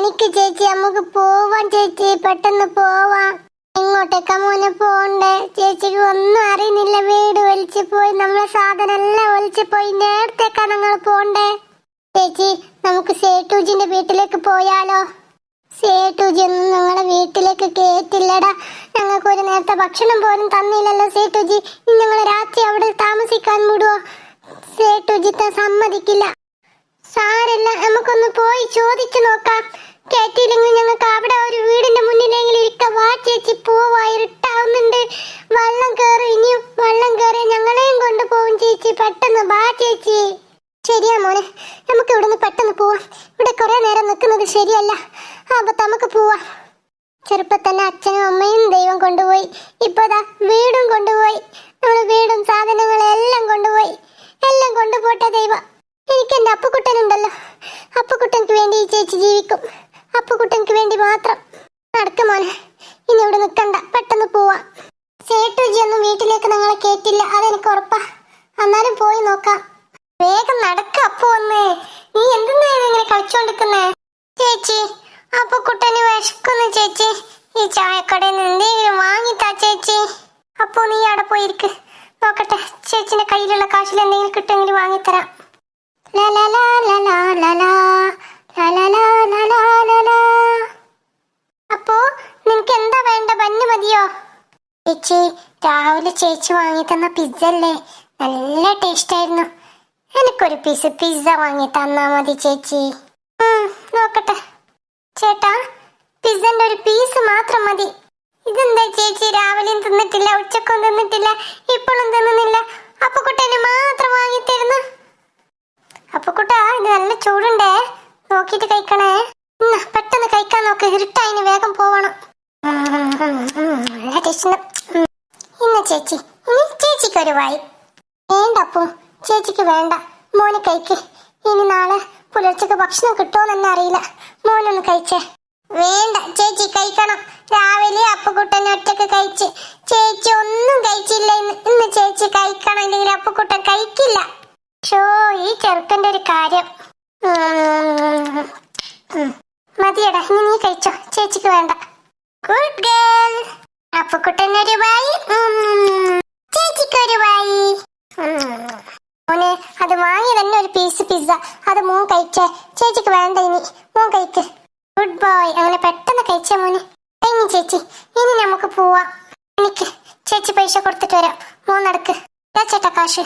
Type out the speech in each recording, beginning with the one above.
എനിക്ക് ചേച്ചി നമുക്ക് പോവാം ചേച്ചി. പെട്ടെന്ന് പോവാം. എങ്ങോട്ടേക്കാ മോനെ പോണ്ടേ. ചേച്ചിക്ക് ഒന്നും അറിയുന്നില്ല. വീട് വലിച്ചു പോയി. നമ്മളെ സാധനം എല്ലാം ഒലിച്ചു പോയി. നേരത്തേക്കാ ഞങ്ങൾ പോണ്ടേ? ചേച്ചി നമുക്ക് സേട്ടൂജിന്റെ വീട്ടിലേക്ക് പോയാലോ? സേട്ടൂജി ഒന്നും ഞങ്ങളെ വീട്ടിലേക്ക് കേറ്റില്ലടാ. ഞങ്ങൾക്ക് ഒരു നേരത്തെ ഭക്ഷണം പോലും തന്നില്ലല്ലോ സേട്ടൂജി ഇനി ഞങ്ങൾ രാത്രി അവിടെ താമസിക്കാൻ വിടുവോ? സേട്ടൂജി സമ്മതിക്കില്ല. സാരല്ല നമുക്കൊന്ന് പോയി ചോദിച്ചു നോക്കാം. കേട്ടില്ലെങ്കിൽ സേട്ടുജി ഒന്നും വീട്ടിലേക്ക് നിങ്ങളെ കേറ്റില്ല അതെനിക്ക് ഉറപ്പാ എന്നാലും പോയി നോക്കാം വേഗം നടക്ക അപ്പു ഒന്ന് നീ എന്തിനാ ഇങ്ങനെ കളിച്ചോണ്ടിരിക്കുന്നേ ചേച്ചി അപ്പൊ കുട്ടന് വിശക്കുന്നു ചേച്ചി ഈ ചായക്കടയിൽ നിന്ന് എന്തെങ്കിലും വാങ്ങിത്താ ചേച്ചി അപ്പോ നീ അവിടെ പോയിരിക്ക് നോക്കട്ടെ ചേച്ചിന്റെ കയ്യിലുള്ള കാശിൽ എന്തെങ്കിലും കിട്ടുമെങ്കിൽ വാങ്ങിത്തരാം. അപ്പോ നിനക്ക് എന്താ വേണ്ട ബന്ന് മതിയോ ചേച്ചി രാവിലെ ചേച്ചി വാങ്ങി തന്ന പിസ്സ അല്ലേ? നല്ല ടേസ്റ്റ് ആയിരുന്നു. എനിക്കൊരു പീസ് പിസ്സ വാങ്ങി തന്നാ മതി ചേച്ചി. നോക്കട്ടെ. ചേട്ടാ പിസ്സന്റെ ഒരു പീസ് മാത്രം മതി. ഇതെന്താ ചേച്ചി രാവിലെയും തിന്നിട്ടില്ല ഉച്ചക്കും തിന്നിട്ടില്ല ഇപ്പോഴും തിന്നുന്നില്ല? അപ്പക്കുട്ടനെ മാത്രം വാങ്ങി തരുന്നു. അപ്പൊ കുട്ടാ ഇത് നല്ല ചൂടുണ്ടേ. നോക്കിയിട്ട് കഴിക്കണേ. പെട്ടെന്ന് കഴിക്കാൻ നോക്ക്. ഇരുട്ടായിന് വേഗം പോവണം. ഇന്ന ചേച്ചി ഇനി ചേച്ചിക്ക് ഒരു വായി വേണ്ട അപ്പു ചേച്ചിക്ക് വേണ്ട മോന് കഴിക്ക് ഇനി നാളെ പുലർച്ചക്ക് ഭക്ഷണം കിട്ടുമോന്ന് തന്നെ അറിയില്ല മോനൊന്ന് കഴിച്ചേ വേണ്ട ചേച്ചി കഴിക്കണം രാവിലെ അപ്പുക്കുട്ടൻ ഒറ്റയ്ക്ക് കഴിച്ച് ചേച്ചി ഒന്നും കഴിച്ചില്ല ഇന്ന് ഇന്ന് ചേച്ചി കഴിക്കണം ഇല്ലെങ്കിൽ അപ്പുക്കുട്ടൻ കഴിക്കില്ല ഷോ ഈ ചെറുക്കന്റെ ഒരു കാര്യം. മതിയടാ ഇനി നീ കഴിച്ചോ ചേച്ചിക്ക് വേണ്ട ഗുഡ് ഗേൾ അപ്പുക്കുട്ടനൊരു വായി ഉം. ചേച്ചിക്കൊരു വായി. മോനെ അത് വാങ്ങി തന്നെ ഒരു പീസ് പിസ്സ അത് മോൻ കഴിച്ചേ. ചേച്ചിക്ക് വേണ്ട ഇനി. മോൻ കഴിക്ക്. ഗുഡ് ബോയ് അങ്ങനെ പെട്ടെന്ന് കഴിച്ചേ മോനെ. കഴിഞ്ഞു ചേച്ചി. ഇനി നമുക്ക് പോവാം. എനിക്ക് ചേച്ചി പൈസ കൊടുത്തിട്ട് വരാം. മോൻ നടക്ക്. ചേട്ടാ കാശ്.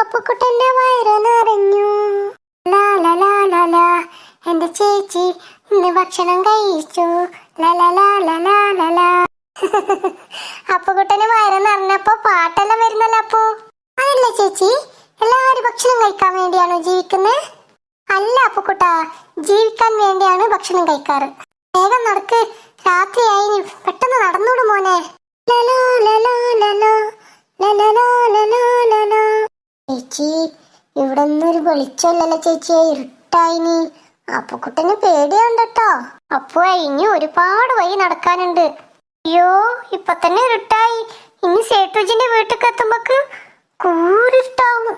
അപ്പുക്കുട്ടന്റെ വയറ് നിറഞ്ഞു. എന്റെ ചേച്ചി ഇന്ന് ഭക്ഷണം കഴിച്ചു. അപ്പുകുട്ടന് വയറ് നിറഞ്ഞപ്പോ പാട്ടെല്ലാം വരുന്നല്ലോ അപ്പു അതല്ല ചേച്ചി എല്ലാവരും ഭക്ഷണം കഴിക്കാൻ വേണ്ടിയാണോ ജീവിക്കുന്നത് അല്ല അപ്പുക്കുട്ട ജീവിക്കാൻ വേണ്ടിയാണ് ഭക്ഷണം കഴിക്കാറ് വേഗം നടക്ക് രാത്രിയായി പെട്ടെന്ന് നടന്നൂട് മോനെ. ചേച്ചി ഇവിടെ ഒന്നും ഒരു ചേച്ചിയെ ചേച്ചി ഇരുട്ടായിനി. അപ്പുക്കുട്ടന് പേടിയുണ്ട് കേട്ടോ അപ്പു ഇനി ഒരുപാട് വഴി നടക്കാനുണ്ട്. അയ്യോ ഇപ്പൊ തന്നെ ഇരുട്ടായി. ഇനി സേട്ടുജിന്റെ വീട്ടിൽ എത്തുമ്പോക്ക് കൂരിട്ടാവും.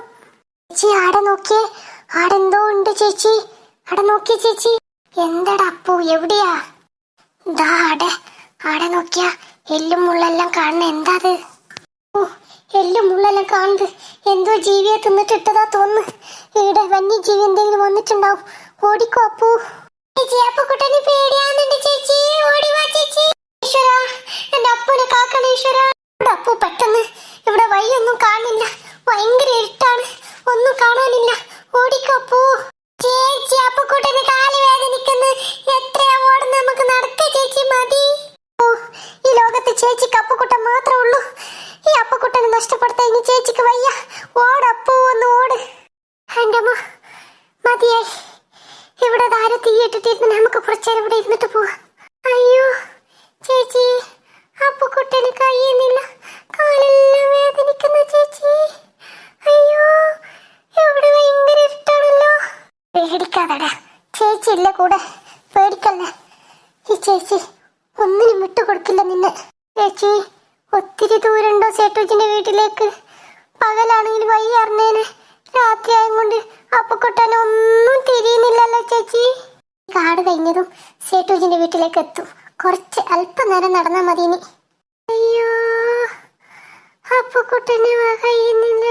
ചേച്ചി ആടെ നോക്കിയേ. ആടെ എന്തോ ഉണ്ട് ചേച്ചി. ആടെ നോക്കിയ ചേച്ചി. എന്താടാ അപ്പു എവിടെയാ? ആടെ. ആടെ നോക്കിയാ. എല്ലും മുള്ളെല്ലാം കാണുന്ന. എന്താ അത്? എല്ലും മുള്ളെല്ലാം കാണുന്നത്. എന്തോ ജീവിയെ തിന്നിട്ടിട്ടതാ തോന്നുന്നു ഇവിടെ വന്യജീവി എന്തെങ്കിലും വന്നിട്ടുണ്ടാവും. ഓടിക്കോ അപ്പു. ചേച്ചി. ഓടി വാ ചേച്ചി. എന്റെ കാണില്ല ഒന്നും കാണാനില്ല. ഓടിക്കോ ചേച്ചി എത്രയാ നമുക്ക് ചേച്ചി മതി. ഈ ലോകത്ത് ചേച്ചിക്ക് അപ്പുക്കുട്ടൻ മാത്രമേ ഉള്ളൂ. ഈ അപ്പുക്കുട്ടനെ നഷ്ടപ്പെടുത്താൻ ഇനി ചേച്ചിക്ക് വയ്യ. ഓടപ്പൂ ഒന്ന് ഓട്. എന്റെ മതിയായി. ഇവിടെ ധാര തീയിട്ടിട്ടിരുന്ന് നമുക്ക് കുറച്ചേരം ഇവിടെ ഇരുന്നിട്ട് പോവാം. അയ്യോ ചേച്ചി അപ്പുക്കുട്ടന് കഴിയുന്നില്ല. കാലെല്ലാം വേദനിക്കുന്ന ചേച്ചി. അയ്യോ ഇവിടെ ഭയങ്കര ഇരുട്ടാണല്ലോ. പേടിക്കാതടാ. ചേച്ചി ഇല്ല കൂടെ പേടിക്കല്ലേ ഈ ചേച്ചി ഒന്നിനും വിട്ടുകൊടുക്കില്ല നിന്നെ ചേച്ചി ഒത്തിരി ദൂരമുണ്ടോ സേട്ടുജിന്റെ വീട്ടിലേക്ക് പകലാണെങ്കിൽ വയ്യ അറിഞ്ഞേനെ രാത്രിയായും കൊണ്ട് വീടെത്തും കുറച്ച് അല്പനേരം നടന്നാൽ മതി ഇനി അയ്യോ അപ്പുക്കുട്ടന് കഴിയുന്നില്ല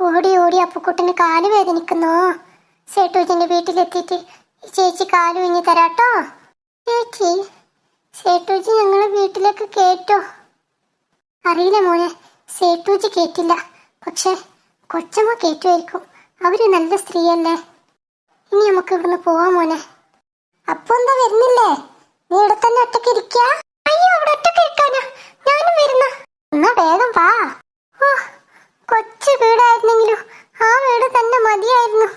ഓടി ഓടി അപ്പുക്കുട്ടന് കാൽ വേദനിക്കുന്നു. സേട്ടൂജിന്റെ വീട്ടിലെത്തിയിട്ട് ചേച്ചി കാൽ ഉഞ്ഞി തരാട്ടോ. ചേച്ചി സേട്ടൂജി ഞങ്ങളെ വീട്ടിലേക്ക് കേട്ടോ. അറിയില്ല മോനെ സേട്ടൂജി കേട്ടില്ല. പക്ഷെ കൊച്ചമ്മ കേറ്റുമായിരിക്കും അവർ നല്ല സ്ത്രീയല്ലേ. ഇനി നമുക്ക് ഇവിടുന്ന് പോവാം മോനെ. അപ്പൊ എന്താ വരുന്നില്ലേ? നീ ഇവിടെ തന്നെ ഒറ്റയ്ക്ക് അവിടെ ഒറ്റയ്ക്ക് ഞാനും വരുന്ന. എന്നാ വേഗം വാ. ഓ കൊച്ചു വീടായിരുന്നെങ്കിലും. ആ വീട് തന്നെ മതിയായിരുന്നു.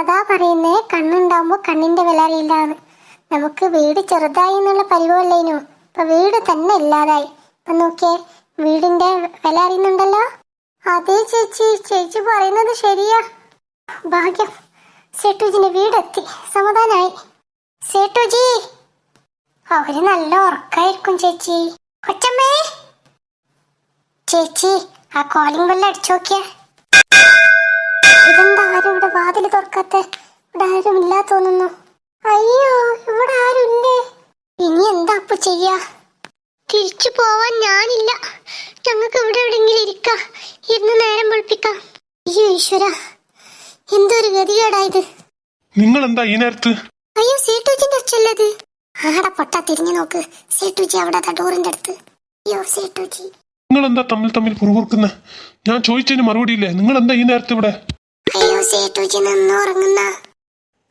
അതാ പറയുന്നേ കണ്ണുണ്ടാവുമ്പോ കണ്ണിന്റെ വില അറിയില്ലാന്ന്. നമുക്ക് വീട് ചെറുതായി എന്നുള്ള പരിവല്ലേനു ഇപ്പൊ വീട് തന്നെ ഇല്ലാതായി. ഇപ്പൊ നോക്കിയേ വീടിന്റെ വില അറിയുന്നുണ്ടല്ലോ? അതേ ചേച്ചി ചേച്ചി പറയുന്നത് ശരിയാ. ഭാഗ്യം. സേട്ടുജിന്റെ വീടെത്തി. സമാധാനായി. സേട്ടുജി! അവർ നല്ല ഉറക്കായിരിക്കും ചേച്ചി. കൊച്ചമ്മേ. ചേച്ചി ആ കോളിംഗ് ബെല്ല് അടിച്ചു നോക്കിയ. ഇതെന്താ ആരും ഇവിടെ വാതിൽ തുറക്കാത്ത? ഇവിടെ ആരും ഇല്ല തോന്നുന്നു. അയ്യോ ഇവിടെ ആരും ഇല്ലേ? ഇനി എന്താ അപ്പൊ ചെയ്യാ? തിരിച്ചു പോവാൻ ഞാനില്ല. ഞങ്ങൾക്ക് ഇവിടെ എവിടെങ്കിലും ഇരിക്കാം. ഇരുന്ന് നേരം പൊളിപ്പിക്കാം അയ്യോ ഈശ്വര. എന്തൊരു ഗതികേടായത് നിങ്ങൾ എന്താ ഈ നേരത്ത്? അയ്യോ സേട്ടുജിന്റെ അച്ഛല്ലത് ആടെ പൊട്ട തിരിഞ്ഞു നോക്ക്. സേട്ടുജി അവിടെ ഡോറിന്റെ അടുത്ത്. അയ്യോ സേട്ടുജി നിങ്ങൾ എന്താ തമ്മിൽ തമ്മിൽ പുറകുറുക്കുന്ന ഞാൻ ചോദിച്ചതിന് മറുപടി ഇല്ലേ നിങ്ങൾ എന്താ ഈ നേരത്തെ ഇവിടെ? അയ്യോ സേട്ടുജി നിന്ന് ഉറങ്ങുന്ന.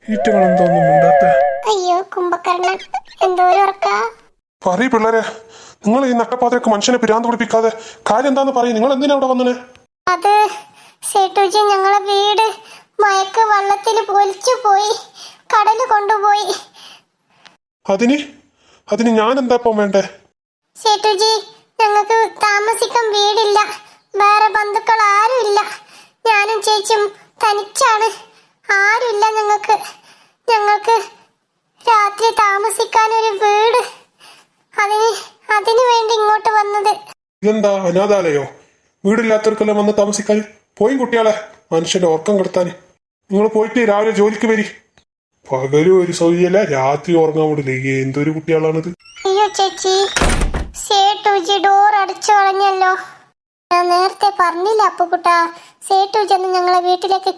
എന്താ ഒന്നും മിണ്ടാത്ത. അയ്യോ കുംഭകർണൻ എന്തോരം ഉറക്കാ. പറയ് പിള്ളേരെ നിങ്ങൾ ഈ നട്ടപ്പാതിരക്ക് മനുഷ്യനെ പിരാന്ത് പിടിപ്പിക്കാതെ കാര്യം എന്താന്ന് പറയും. നിങ്ങൾ എന്തിനാ അവിടെ വന്നേ? അത് സേട്ടുജി ഞങ്ങളെ വീട് മയക്ക് വള്ളത്തിൽ പൊലിച്ചു പോയി കടൽ കൊണ്ടുപോയി. അതിന്? അതിന് ഞാൻ എന്താ ഇപ്പം വേണ്ടേ? സേട്ടുജി ഞങ്ങൾക്ക് താമസിക്കാൻ വീടില്ല. വേറെ ബന്ധുക്കൾ ആരുമില്ല ഞാനും ചേച്ചിയും തനിച്ചാണ്. ആരുമില്ല ഞങ്ങൾക്ക്. ഞങ്ങൾക്ക് രാത്രി താമസിക്കാൻ ഒരു വീട്. അതിന് അതിനു വേണ്ടി ഇങ്ങോട്ട് വന്നത്. ഇതെന്താ അനാഥാലയോ? വീടില്ലാത്തവർക്കെല്ലാം വന്ന് താമസിക്കാൻ? പോയി കുട്ടികളെ മനുഷ്യന്റെ ഉറക്കം കെടുത്താൻ. നിങ്ങൾ പോയിട്ട് രാവിലെ ജോലിക്ക് വരി. പകലും ഒരു സൗകര്യല്ല രാത്രി ഉറങ്ങാൻ വിടില്ല. എന്തൊരു കുട്ടികളാണിത് അയ്യോ ചേച്ചി. സേട്ടുജി ഡോർ അടച്ചു കളഞ്ഞല്ലോ. ഞാൻ നേരത്തെ പറഞ്ഞില്ല അപ്പുകുട്ട സേട്ടുജി ഒന്നും ഞങ്ങളെ വീട്ടിലേക്ക്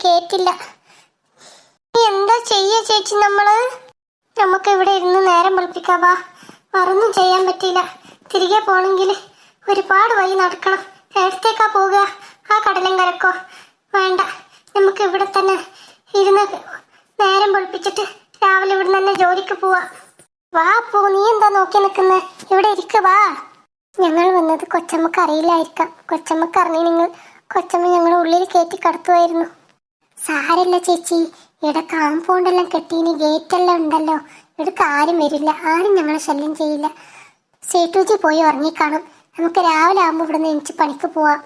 ഇനി എന്താ ചെയ്യ ചേച്ചി നമ്മൾ? നമുക്ക് ഇവിടെ ഇരുന്ന് നേരം വെളുപ്പിക്കാം വാ. വേറൊന്നും ചെയ്യാൻ പറ്റില്ല തിരികെ പോണെങ്കിൽ ഒരുപാട് വഴി നടക്കണം. നേരത്തേക്കാ പോവുക. ആ കടലും കരക്കോ? വേണ്ട. നമുക്ക് ഇവിടെ തന്നെ ഇരുന്ന് നേരം പൊളിപ്പിച്ചിട്ട് രാവിലെ ഇവിടെ തന്നെ ജോലിക്ക് പോവാം വാ പോ നീ എന്താ നോക്കി നിൽക്കുന്നത് ഇവിടെ ഇരിക്ക വാ. ഞങ്ങൾ വന്നത് കൊച്ചമ്മക്ക് അറിയില്ലായിരിക്കാം. കൊച്ചമ്മക്ക് അറിഞ്ഞ നിങ്ങൾ കൊച്ചമ്മ ഞങ്ങളെ ഉള്ളിൽ കയറ്റി കടത്തുമായിരുന്നു സാരല്ല ചേച്ചി. ഇവിടെ കാമ്പൗണ്ടെല്ലാം കെട്ടിയിന് ഗേറ്റെല്ലാം ഉണ്ടല്ലോ. ഇവിടെ ആരും വരില്ല. ആരും ഞങ്ങളെ ശല്യം ചെയ്യില്ല. സേട്ടുജി പോയി ഉറങ്ങിക്കാണും. നമുക്ക് രാവിലെ ആകുമ്പോൾ ഇവിടെ നിന്ന് എനിച്ച് പണിക്ക് പോവാം.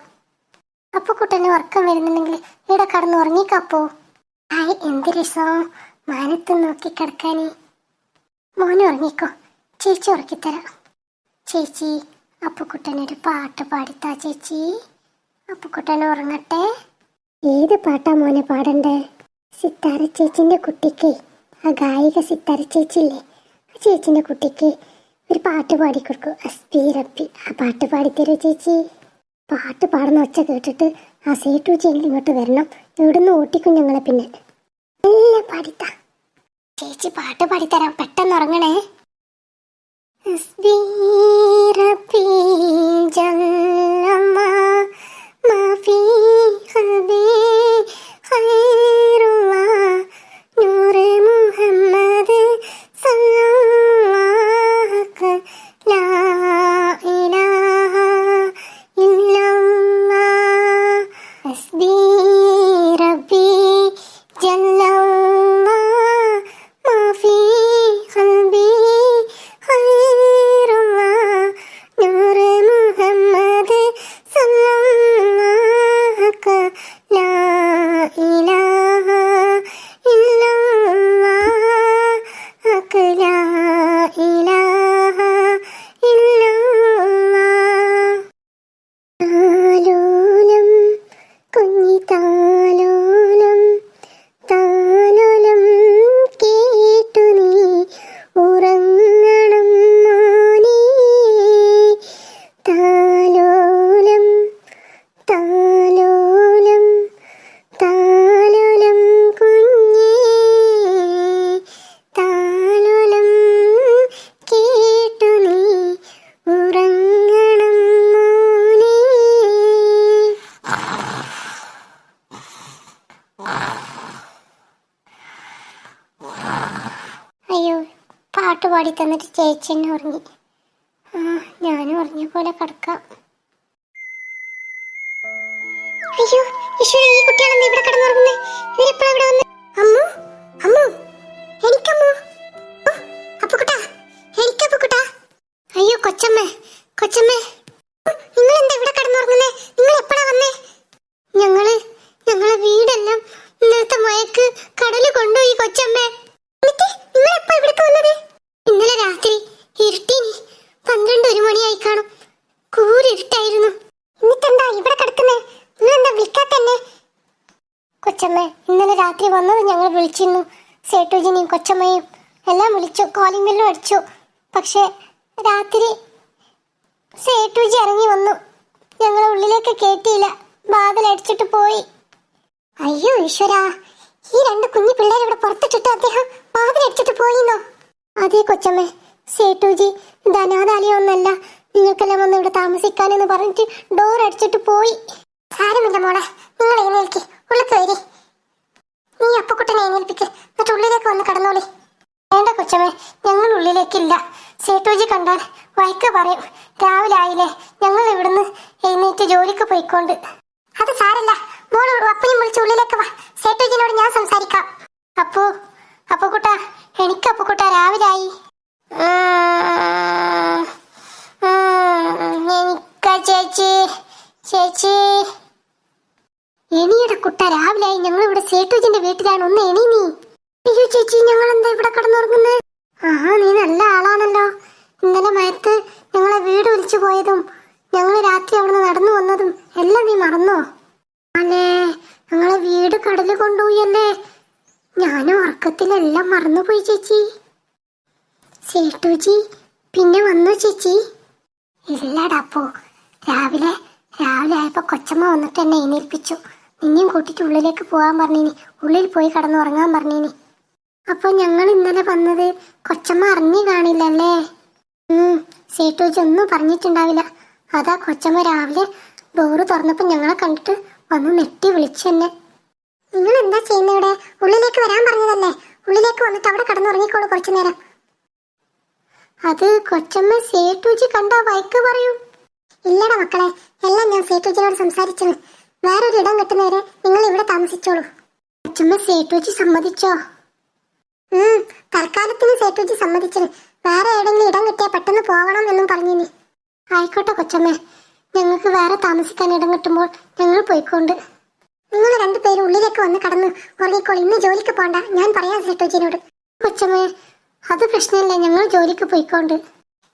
അപ്പൊ കുട്ടന് ഉറക്കം വരുന്നുണ്ടെങ്കിൽ ഇവിടെ കടന്ന് ഉറങ്ങിക്കാപ്പോ ആയി എന്ത് രസം? മാനത്ത് നോക്കി കിടക്കാനേ. മോനെ ഉറങ്ങിക്കോ. ചേച്ചി ഉറക്കിത്തരാം. ചേച്ചി അപ്പുക്കുട്ടനൊരു പാട്ട് പാടിത്താ ചേച്ചി. അപ്പുക്കുട്ടൻ ഉറങ്ങട്ടെ. ഏത് പാട്ടാ മോനെ പാടണ്ടേ? സിത്താര ചേച്ചിന്റെ കുട്ടിക്ക്. ആ ഗായിക സിത്താര ചേച്ചിയില്ലേ? ആ ചേച്ചിന്റെ കുട്ടിക്ക് ഒരു പാട്ട് പാടിക്കൊടുക്കും. അസ്പി റപ്പി. ആ പാട്ട് പാടിത്തരൂ ചേച്ചി. പാട്ട് പാടുന്ന ഒച്ച കേട്ടിട്ട് ആ സേട്ടു ചേച്ചി ഇങ്ങോട്ട് വരണം. ഇവിടുന്ന് ഓട്ടിക്കും ഞങ്ങളെ പിന്നെ. എല്ലാം പാടിത്താ. ചേച്ചി പാട്ട് പാടിത്തരാം. പെട്ടെന്ന് ഉറങ്ങണേ. സ്വീരപീജം തന്നിട്ട് ചേച്ചി എന്നെ ഉറങ്ങി. ആ ഞാനും ഉറങ്ങിയ പോലെ കിടക്കാം. ബെല്ലും അടിച്ചു. പക്ഷെ രാത്രി സേട്ടുജി ഇറങ്ങി വന്നു. ഞങ്ങളെ ഉള്ളിലേക്ക് കേട്ടിയില്ല ബാധൽ അടിച്ചിട്ട് പോയി. അയ്യോ ഈശ്വര. ഈ രണ്ട് കുഞ്ഞു പിള്ളേരെ ഇവിടെ പുറത്തിട്ടിട്ട് അദ്ദേഹം ബാധൽ അടിച്ചിട്ട് പോയിന്നോ? അതേ കൊച്ചമ്മേ സേട്ടുജി ഇത് അനാഥാലയമൊന്നല്ല നിങ്ങൾക്കെല്ലാം വന്ന് ഇവിടെ താമസിക്കാനെന്ന് പറഞ്ഞിട്ട് ഡോർ അടിച്ചിട്ട് പോയി. സാരമില്ല മോളെ നിങ്ങൾ എഴുന്നേൽക്ക്. ഉള്ളിക്ക് വരെ. നീ അപ്പക്കുട്ടനെ എഴുന്നേൽപ്പിക്ക്. എന്നിട്ട് ഉള്ളിലേക്ക് വന്ന് കടന്നോളി. വേണ്ട കൊച്ചമ്മേ ഞങ്ങൾ ഉള്ളിലേക്കില്ല സേട്ടുജി കണ്ടാൽ വൈക്ക് പറയും രാവിലെ ആയില്ലേ ഞങ്ങൾ ഇവിടുന്ന് എഴുന്നേറ്റ് ജോലിക്ക് പോയിക്കൊണ്ട്. അത് സാരല്ല മോൾ അപ്പനും വിളിച്ച് ഉള്ളിലേക്ക് വാ. സേട്ടുജിനോട് ഞാൻ സംസാരിക്കാം. അപ്പു അപ്പുക്കുട്ട എനിക്ക് അപ്പുക്കുട്ട രാവിലെ ആയി എനിക്ക് ചേച്ചി ചേച്ചി എണിയുടെ കുട്ട രാവിലെ ഞങ്ങൾ ഇവിടെ സേട്ടുജിന്റെ വീട്ടിലാണ് ഒന്ന് എണി നീ അയ്യോ ചേച്ചി ഞങ്ങൾ എന്താ ഇവിടെ കിടന്നുറങ്ങുന്നത് ആ നീ നല്ല ആളാണല്ലോ ഇന്നലെ മയത്ത് ഞങ്ങളെ വീട് വിളിച്ചു പോയതും ഞങ്ങൾ രാത്രി അവിടുന്ന് നടന്നു വന്നതും എല്ലാം നീ മറന്നോ അല്ലേ ഞങ്ങളെ വീട് കടൽ കൊണ്ടുപോയല്ലേ ഞാനും ഉറക്കത്തിലെല്ലാം മറന്നുപോയി ചേച്ചി സേട്ടുജി പിന്നെ വന്നു ചേച്ചി ഇല്ലടാപ്പോ. രാവിലെ രാവിലെ ആയപ്പോ കൊച്ചമ്മ വന്നിട്ട് എന്നെ എണീൽപ്പിച്ചു നിന്നെയും കൂട്ടിട്ട് ഉള്ളിലേക്ക് പോകാൻ പറഞ്ഞിനി. ഉള്ളിൽ പോയി കിടന്നുറങ്ങാൻ പറഞ്ഞിനി. അപ്പൊ ഞങ്ങൾ ഇന്നലെ വന്നത് കൊച്ചമ്മ അറിഞ്ഞു കാണില്ലല്ലേ? ഉം സേട്ടൂജി ഒന്നും പറഞ്ഞിട്ടുണ്ടാവില്ല. അതാ കൊച്ചമ്മ രാവിലെ ഡോറ് തുറന്നപ്പോ ഞങ്ങളെ കണ്ടിട്ട് വന്ന് നെട്ടി വിളിച്ചു എന്നെ. നിങ്ങൾ എന്താ ചെയ്യുന്നത് ഇവിടെ? ഉള്ളിലേക്ക് വരാൻ പറഞ്ഞതല്ലേ? ഉള്ളിലേക്ക് വന്നിട്ട് അവിടെ കിടന്നുറങ്ങിക്കോളൂ കുറച്ചു നേരം അത് കൊച്ചമ്മ സേട്ടുജി കണ്ട വൈക്ക് പറയൂ. ഇല്ലട മക്കളെ എല്ലാം ഞാൻ സേട്ടുജിനോട് സംസാരിച്ചത്. വേറൊരു ഇടം കിട്ടുന്നവരെ നിങ്ങൾ ഇവിടെ താമസിച്ചോളൂ. കൊച്ചമ്മ സേട്ടുജി സമ്മതിച്ചോ? ഉം തൽക്കാലത്തിന് സേട്ടുജി സമ്മതിച്ചത്. വേറെ എവിടെയെങ്കിലും ഇടം കിട്ടിയാൽ പെട്ടെന്ന് പോകണം എന്നും പറഞ്ഞിനി. ആയിക്കോട്ടെ കൊച്ചമ്മ ഞങ്ങൾക്ക് വേറെ താമസിക്കാൻ ഇടം കിട്ടുമ്പോൾ ഞങ്ങൾ പോയിക്കൊണ്ട്. നിങ്ങൾ രണ്ടുപേരും ഉള്ളിലേക്ക് വന്ന് കടന്ന് ഉറങ്ങിക്കോളി. ഇന്ന് ജോലിക്ക് പോണ്ട. ഞാൻ പറയാം സേട്ടുജിനോട് കൊച്ചമ്മേ അത് പ്രശ്നമില്ല ഞങ്ങൾ ജോലിക്ക് പോയിക്കോണ്ട്.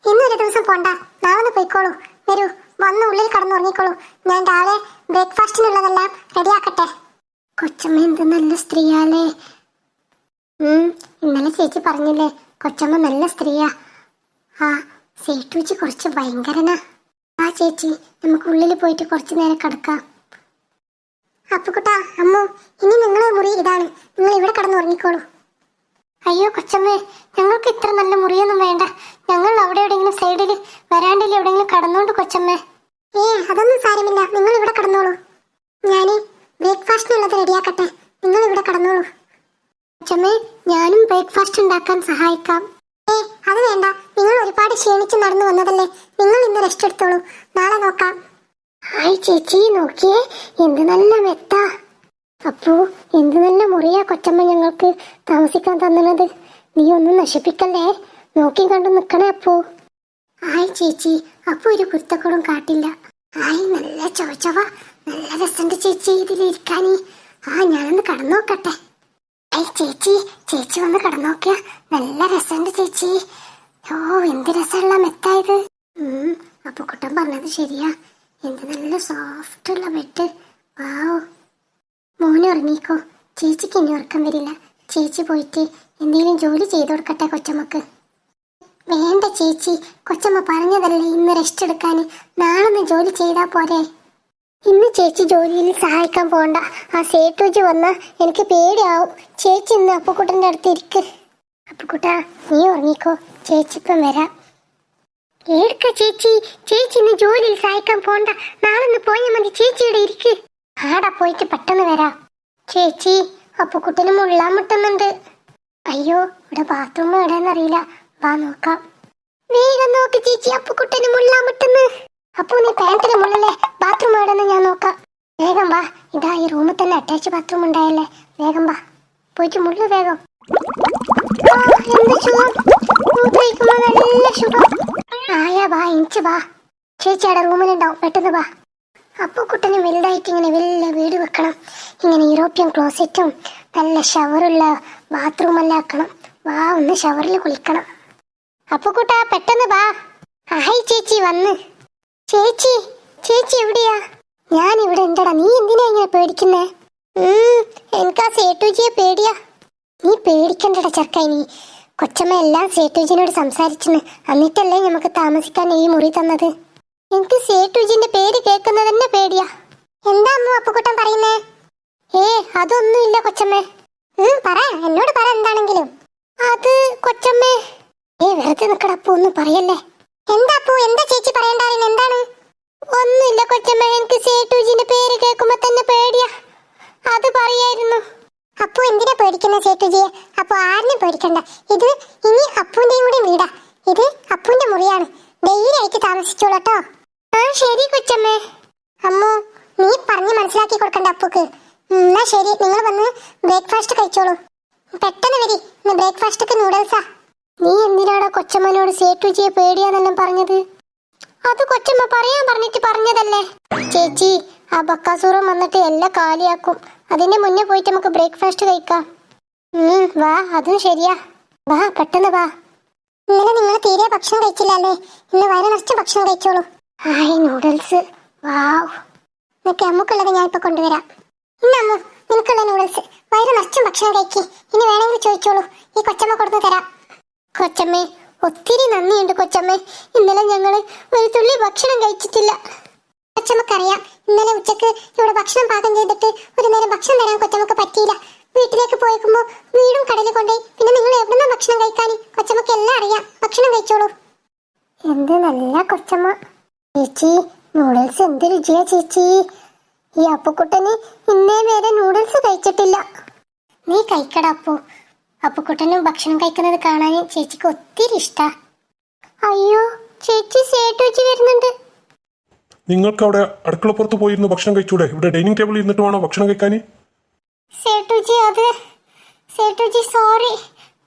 ഇന്നൊരു ദിവസം പോണ്ട. നാളെ ഒന്ന് പോയിക്കോളൂ. വരൂ. വന്ന് ഉള്ളിൽ കടന്നുറങ്ങിക്കോളൂ ഞാൻ രാവിലെ ബ്രേക്ക്ഫാസ്റ്റിനുള്ളതെല്ലാം റെഡിയാക്കട്ടെ. കൊച്ചമ്മ എന്ത് നല്ല സ്ത്രീയാലേ. ഇന്നലെ ചേച്ചി പറഞ്ഞില്ലേ കൊച്ചമ്മ നല്ല സ്ത്രീയാ. ആ സേട്ടുവെച്ച് കുറച്ച് ഭയങ്കരനാ. ആ ചേച്ചി നമുക്ക് ഉള്ളിൽ പോയിട്ട് കുറച്ച് നേരം കിടക്കാം. അപ്പുക്കുട്ടാ അമ്മു ഇനി നിങ്ങളെ മുറി ഇതാണ്. നിങ്ങൾ ഇവിടെ കടന്നുറങ്ങിക്കോളൂ അയ്യോ കൊച്ചമ്മേ ഞങ്ങൾക്ക് ഇത്ര നല്ല മുറിയൊന്നും വേണ്ട. ഞങ്ങൾ അവിടെ എവിടെയെങ്കിലും സൈഡിൽ വരാണ്ടിൽ എവിടെയെങ്കിലും കടന്നോണ്ട് കൊച്ചമ്മേ. ഏ അതൊന്നും സാരമില്ല. നിങ്ങൾ ഇവിടെ കടന്നോളൂ. ഞാൻ ബ്രേക്ക്ഫാസ്റ്റിനുള്ളത് റെഡിയാക്കട്ടെ. നിങ്ങൾ ഇവിടെ കടന്നോളൂ. കൊച്ചമ്മേ ഞാനും ബ്രേക്ക്ഫാസ്റ്റ് ഉണ്ടാക്കാൻ സഹായിക്കാം. ഏ അത് വേണ്ട. നിങ്ങൾ ഒരുപാട് ക്ഷീണിച്ച് നടന്നു വന്നതല്ലേ. നിങ്ങൾ ഇന്ന് റെസ്റ്റ് എടുത്തോളൂ. നാളെ നോക്കാം. ഹായ് ചേച്ചി നോക്കിയേ എന്ത് നല്ല മെത്ത. അപ്പോ എന്ത് നല്ല മുറിയാ കൊച്ചമ്മ ഞങ്ങൾക്ക് താമസിക്കാൻ തന്നത് നീ ഒന്നും നശിപ്പിക്കല്ലേ? നോക്കി കണ്ടു നിക്കണേ അപ്പോ. ആയ് ചേച്ചി അപ്പൊ ഒരു കുരുത്തക്കോടും കാട്ടില്ല. ആയി നല്ല ചോച്ചവ നല്ല രസമുണ്ട് ചേച്ചി ഇതിലിരിക്കാനി ആ ഞാനൊന്ന് കടന്നോക്കട്ടെ. ഏയ് ചേച്ചി ചേച്ചി വന്ന് കടന്നോക്കിയ നല്ല രസമുണ്ട് ചേച്ചി. ഓ എന്ത് രസമുള്ള മെത്തായത്. ഉം അപ്പൊ കുട്ടൻ പറഞ്ഞത് ശരിയാ. എന്ത് നല്ല സോഫ്റ്റ് ഉള്ള ബെഡ് വാവ് മോനെ ഉറങ്ങിക്കോ ചേച്ചിക്ക് ഇനി ഉറക്കം വരില്ല. ചേച്ചി പോയിട്ട് എന്തെങ്കിലും ജോലി ചെയ്തു കൊടുക്കട്ടെ കൊച്ചമ്മക്ക്. വേണ്ട ചേച്ചി കൊച്ചമ്മ പറഞ്ഞതല്ലേ ഇന്ന് റെസ്റ്റ് എടുക്കാൻ. നാളെ ഒന്ന് ജോലി ചെയ്താൽ പോരെ. ഇന്ന് ചേച്ചി ജോലിയിൽ സഹായിക്കാൻ പോണ്ട. ആ സേട്ടുജി വന്ന എനിക്ക് പേടിയാവും. ചേച്ചി ഇന്ന് അപ്പുക്കുട്ടന്റെ അടുത്ത് ഇരിക്ക്. അപ്പുക്കുട്ട നീ ഉറങ്ങിക്കോ. ചേച്ചി ഇപ്പം വരാം. ഏടുക്ക ചേച്ചി. ചേച്ചി ഇന്ന് ജോലിയിൽ സഹായിക്കാൻ പോണ്ട. ഒന്ന് പോയാൽ മതി. ചേച്ചിയുടെ ഇരിക്ക്. ആടാ പോയിട്ട് പെട്ടെന്ന് വരാ. ചേച്ചി അപ്പുക്കുട്ടന് മുള്ളാൻ മുട്ടുന്നുണ്ട്. അയ്യോ ഇവിടെ ബാത്റൂം എവിടെയെന്നറിയില്ല വാ നോക്കാം. വേഗം നോക്ക് ചേച്ചി അപ്പുക്കുട്ടന് മുള്ളാൻ മുട്ടുന്നു. അപ്പു നീ പാന്റിന് മുള്ളല്ലേ? ബാത്റൂം എവിടെയെന്ന് ഞാൻ നോക്കാം. വേഗം വാ. ഇതാ ഈ റൂമിൽ തന്നെ അറ്റാച്ച് ബാത്റൂം ഉണ്ടായല്ലേ. വേഗം വാ. പോയിട്ട് മുള്ളു വേഗം. ആയാ വാ ഇഞ്ചു വാ. ചേച്ചി അവിടെ റൂമിലുണ്ടാവും പെട്ടെന്ന് വാ. അപ്പു കുട്ടന് വലുതായിട്ട് ഇങ്ങനെ വലിയ വീട് വെക്കണം. ഇങ്ങനെ യൂറോപ്യൻ ക്ലോസറ്റും നല്ല ഷവറുള്ള ബാത്റൂം എല്ലാം ആക്കണം. വാ ഒന്ന് ഷവറിൽ കുളിക്കണം. അപ്പൂക്കുട്ട പെട്ടെന്ന് വാ. ഹായ് ചേച്ചി വന്ന്. ചേച്ചി ചേച്ചി എവിടെയാ? ഞാൻ ഇവിടെ ഉണ്ടടാ. നീ എന്തിനാ ഇങ്ങനെ പേടിക്കുന്നേ? എനിക്ക് സേട്ടുജിയെ പേടിയാ. നീ പേടിക്കണ്ടടാ ചെറുക്ക ഇനി കൊച്ചമ്മ എല്ലാം സേട്ടുജിനോട് സംസാരിച്ചെന്ന്. എന്നിട്ടല്ലേ നമുക്ക് താമസിക്കാൻ ഈ മുറി തന്നത്? എനിക്ക് സേട്ടുജിന്റെ പേര് കേൾക്കുന്നത് തന്നെ പേടിയാ. എന്താ അമ്മ അപ്പുക്കുട്ടൻ പറയുന്നേ? ഏ അതൊന്നുമില്ല കൊച്ചമ്മേ. പറ എന്നോട് പറ എന്താണെങ്കിലും. അത് കൊച്ചമ്മേ. ഏ വെറുതെ നിക്കട അപ്പു ഒന്നും പറയല്ലേ. എന്താ അപ്പു എന്താ ചേച്ചി പറയണ്ടായിരുന്നു? എന്താണ്? ഒന്നുമില്ല കൊച്ചമ്മേ എനിക്ക് സേട്ടുജിന്റെ പേര് കേൾക്കുമ്പോ തന്നെ പേടിയാ അത് പറയായിരുന്നു അപ്പു എന്തിനാ പേടിക്കുന്ന സേട്ടുജിയെ അപ്പൊ ആരിനും പേടിക്കണ്ട ഇത് ഇനി അപ്പുവിന്റെയും കൂടി വീടാ ഇത് അപ്പുവിന്റെ മുറിയാണ് ധൈര്യമായിട്ട് താമസിച്ചോളൂ കേട്ടോ ആ ശരി കൊച്ചമ്മേ അമ്മു നീ പറഞ്ഞ് മനസ്സിലാക്കി കൊടുക്കണ്ട അപ്പുക്ക് ഉം, എന്നാ ശരി നിങ്ങൾ വന്ന് ബ്രേക്ക്ഫാസ്റ്റ് കഴിച്ചോളൂ പെട്ടെന്ന് വരി ഇന്ന് ബ്രേക്ക്ഫാസ്റ്റൊക്കെ നൂഡിൽസാ നീ എന്തിനാടാ കൊച്ചമ്മനോട് സേട്ടുജിയെ പേടിയാന്നെല്ലാം പറഞ്ഞത് അത് കൊച്ചമ്മ പറയാൻ പറഞ്ഞിട്ട് പറഞ്ഞതല്ലേ ചേച്ചി ആ ബക്കാസൂറും വന്നിട്ട് എല്ലാം കാലിയാക്കും. അതിന്റെ മുന്നേ പോയിട്ട് നമുക്ക് ബ്രേക്ക്ഫാസ്റ്റ് കഴിക്കാം. വാ അതും ശരിയാ. വാ പെട്ടെന്ന് വാ. ഇന്നലെ നിങ്ങൾ തീരെ ഭക്ഷണം കഴിച്ചില്ലല്ലേ? ഇന്ന് വയറ് നിറച്ച ഭക്ഷണം കഴിച്ചോളൂ. Hi noodles wow. നിനക്ക് അമ്മക്കുള്ളത് ഞാൻ ഇപ്പൊ കൊണ്ടുവരാം. ഇന്ന് അമ്മ നിനക്കുള്ള നൂഡിൽസ് വയറ് നിറച്ച ഭക്ഷണം കഴിക്കി. ഇനി വേണമെങ്കിൽ ചോദിച്ചോളൂ. ഈ കൊച്ചമ്മ കൊടുത്തു തരാം. കൊച്ചമ്മേ ഒത്തിരി നന്ദിയുണ്ട് കൊച്ചമ്മേ. ഇന്നലെ ഞങ്ങൾ ഒരു തുള്ളി ഭക്ഷണം കഴിച്ചിട്ടില്ല. കൊച്ചമ്മക്കറിയാം ഇന്നലെ ഉച്ചയ്ക്ക് ഇവിടെ ഭക്ഷണം പാകം ചെയ്തിട്ട് ഒരു നേരം ഭക്ഷണം തരാൻ കൊച്ചമ്മക്ക് പറ്റിയില്ല. വീട്ടിലേക്ക് പോയേക്കുമ്പോ വീടും കടലിൽ കൊണ്ടുപോയി. പിന്നെ നിങ്ങൾ എവിടുന്ന ഭക്ഷണം കഴിക്കാൻ കൊച്ചമ്മക്ക് എല്ലാം അറിയാം. ഭക്ഷണം കഴിച്ചോളൂ. എന്ത് നല്ല കൊച്ചമ്മ. ചേച്ചി നൂഡിൽസ് എന്ത് രുചിയാ ചേച്ചി? ഈ അപ്പുക്കുട്ടന് ഇന്നേ വരെ നൂഡിൽസ് കഴിച്ചിട്ടില്ല. നീ കഴിക്കട അപ്പു. അപ്പുക്കുട്ടനും ഭക്ഷണം കഴിക്കുന്നത് കാണാൻ ചേച്ചിക്ക് ഒത്തിരി ഇഷ്ടാ. അയ്യോ ചേച്ചി സേട്ടുവെച്ച് വരുന്നുണ്ട് നിങ്ങൾക്ക് അവിടെ അടുക്കളപ്പുറത്ത് പോയിരുന്ന് ഭക്ഷണം കഴിച്ചൂടെ? ഇവിടെ ഡൈനിങ് ടേബിളിൽ ഇരുന്നിട്ട് വേണോ ഭക്ഷണം കഴിക്കാൻ സേട്ടുജി അത് സേട്ടുജി സോറി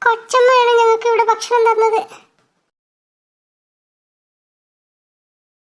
കൊച്ചമ്മയാണ് ഞങ്ങൾക്ക് ഇവിടെ ഭക്ഷണം തന്നത്.